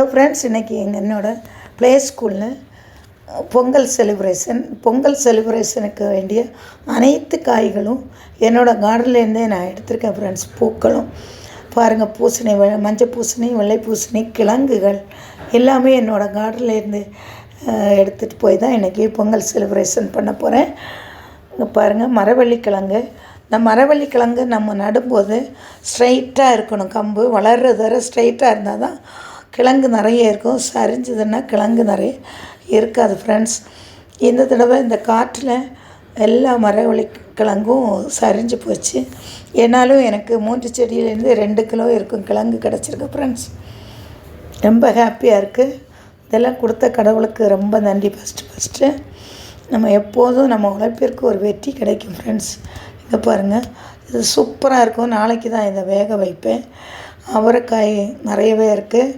Hello friends இன்றைக்கி எங்கள் என்னோட ப்ளே ஸ்கூலில் பொங்கல் செலிப்ரேஷன் பொங்கல் செலிப்ரேஷனுக்கு வேண்டிய அனைத்து காய்களும் என்னோடய கார்டன்லேருந்தே நான் எடுத்திருக்கேன் ஃப்ரெண்ட்ஸ் பூக்களும். பாருங்கள் பூசணி மஞ்சள் பூசணி வெள்ளை பூசணி கிழங்குகள் எல்லாமே என்னோடய கார்டன்லேருந்து எடுத்துகிட்டு போய் தான் இன்றைக்கி பொங்கல் செலிப்ரேஷன் பண்ண போகிறேன் இங்கே பாருங்கள் மரவள்ளி கிழங்கு. இந்த மரவள்ளி கிழங்கு நம்ம நடும்போது ஸ்ட்ரைட்டாக இருக்கணும். கம்பு வளர்றது வர ஸ்ட்ரைட்டாக இருந்தால் தான் கிழங்கு நிறைய இருக்கும். சரிஞ்சதுன்னா கிழங்கு நிறைய இருக்காது ஃப்ரெண்ட்ஸ் இந்த தடவை இந்த காற்றில் எல்லா மரவள்ளி கிழங்கும் சரிஞ்சு போச்சு. என்னாலும் எனக்கு மூன்று செடியிலேருந்து ரெண்டு கிலோ இருக்கும் கிழங்கு கிடச்சிருக்கு ஃப்ரெண்ட்ஸ் ரொம்ப ஹாப்பியாக இருக்குது இதெல்லாம் கொடுத்த கடவுளுக்கு ரொம்ப நன்றி. ஃபஸ்ட்டு ஃபஸ்ட்டு நம்ம எப்போதும் நம்ம உழைப்பிற்கு ஒரு வெற்றி கிடைக்கும் ஃப்ரெண்ட்ஸ் இங்கே பாருங்கள் இது சூப்பராக இருக்கும். நாளைக்கு தான் இதை வேக வைப்பேன். அவரைக்காய் நிறையவே இருக்குது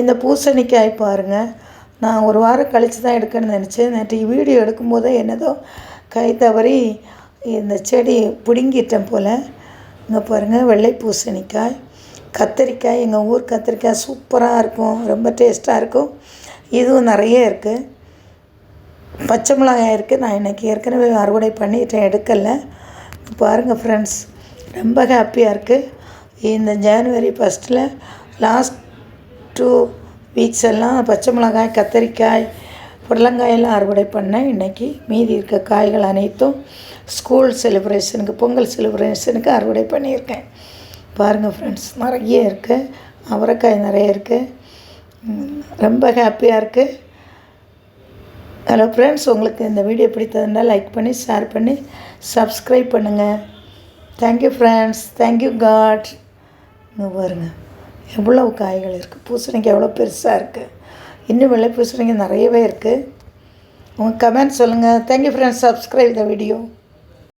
இந்த பூசணிக்காய் பாருங்கள் நான் ஒரு வாரம் கழித்து தான் எடுக்கணும்னு நினச்சேன். நேற்று வீடியோ எடுக்கும்போதே என்னதோ கை தவறி இந்த செடி பிடுங்கிட்டேன் போல். இங்கே பாருங்கள் வெள்ளை பூசணிக்காய். கத்திரிக்காய் எங்கள் ஊர் கத்திரிக்காய் சூப்பராக இருக்கும். ரொம்ப டேஸ்ட்டாக இருக்கும். இதுவும் நிறைய இருக்குது பச்சை மிளகாய் இருக்குது நான் இன்றைக்கி ஏற்கனவே அறுவடை பண்ணிட்டேன் எடுக்கலை. பாருங்கள் ஃப்ரெண்ட்ஸ் ரொம்ப ஹாப்பியாக இருக்குது இந்த ஜான்வரி ஃபஸ்ட்டில் லாஸ்ட் டூ வீக்ஸ் எல்லாம் பச்சை மிளகாய் கத்தரிக்காய் புடலங்காயெல்லாம் அறுவடை பண்ணேன் இன்றைக்கி மீதி இருக்க காய்கள் அனைத்தும் ஸ்கூல் செலிப்ரேஷனுக்கு பொங்கல் செலிப்ரேஷனுக்கு அறுவடை பண்ணியிருக்கேன். பாருங்கள் ஃப்ரெண்ட்ஸ் நிறைய இருக்குது அவரைக்காய் நிறைய இருக்குது ரொம்ப ஹாப்பியாக இருக்குது ஹலோ ஃப்ரெண்ட்ஸ் உங்களுக்கு இந்த வீடியோ பிடித்ததுனால் லைக் பண்ணி ஷேர் பண்ணி சப்ஸ்கிரைப் பண்ணுங்கள் thank you friends thank you god இங்கே பாருங்கள் எவ்வளோ காய்கள் இருக்குது பூசணிக்காய் எவ்வளோ பெருசாக இருக்குது இன்னும் வெள்ளை பூசணிக்காய் நிறையவே இருக்குது உங்கள் கமெண்ட் சொல்லுங்கள் thank you friends subscribe the video